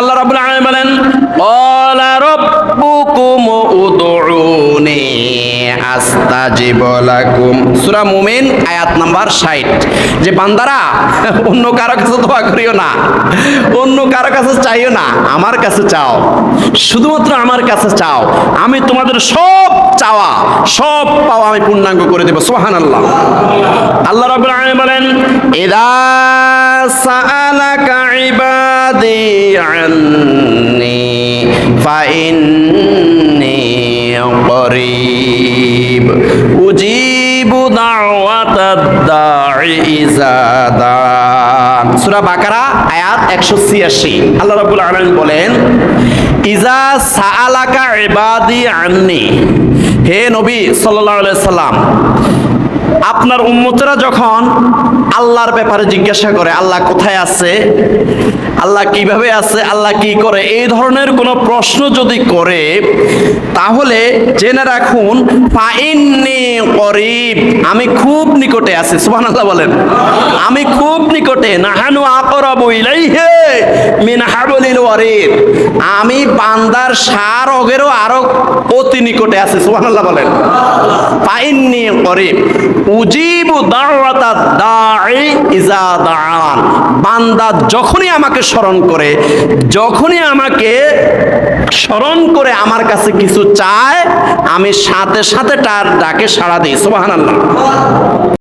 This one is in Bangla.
আল্লাহ রাব্বুল আলামিন বলেন ক্বালা রাব্বুকুম উদউনি আস্তাজিব লাকুম। সূরা মুমিন, আয়াত নাম্বার 60 যে বান্দারা, অন্য কারও কাছে চাও, শুধুমাত্র আমার কাছে চাও, আমি তোমাদের সব চাওয়া, সব পাওয়া আমি পূর্ণাঙ্গ করে দেব, সুবহানাল্লাহ। আল্লাহ রাব্বুল আলামিন বলেন, ইদা সাআলাকা ইবাদি আন্নি ফাইন্নি করিব। উজিবু দাওয়াতাদ দাঈ ইযা দান সূরা বাকারা, আয়াত 186 আল্লাহ রাব্বুল আলামিন বলেন, ইজা সাআলাকা ইবাদি আন্নি। হে নবী সাল্লাল্লাহু আলাইহি সাল্লাম আপনার উম্মতরা যখন আল্লাহর ব্যাপারে জিজ্ঞাসা করে, আল্লাহ কোথায় আছে? আল্লাহ কীভাবে আছে? আল্লাহ কি করে? এই ধরনের কোনো প্রশ্ন যদি করে, তাহলে জেনে রাখুন, ফাইন্নি করিব। আমি খুব নিকটে আছি, সুবহানাল্লাহ বলেন। আমি খুব নিকটে, নাহানু আকরাবু ইলাইহি মিন হাবলিল ওয়ারিদ আমি বান্দার সার অগেরও আরও অতি নিকটে আছি, সুবহানাল্লাহ বলেন। ফাইন্নি করিব, উজিবু দাওয়াতা দাঈ ইজা দাআন। বান্দা যখনই আমাকে স্মরণ করে, যখনই আমাকে স্মরণ করে আমার কাছে কিছু চায়, আমি সাথে সাথে তার ডাকে সাড়া দিই, সুবহানাল্লাহ।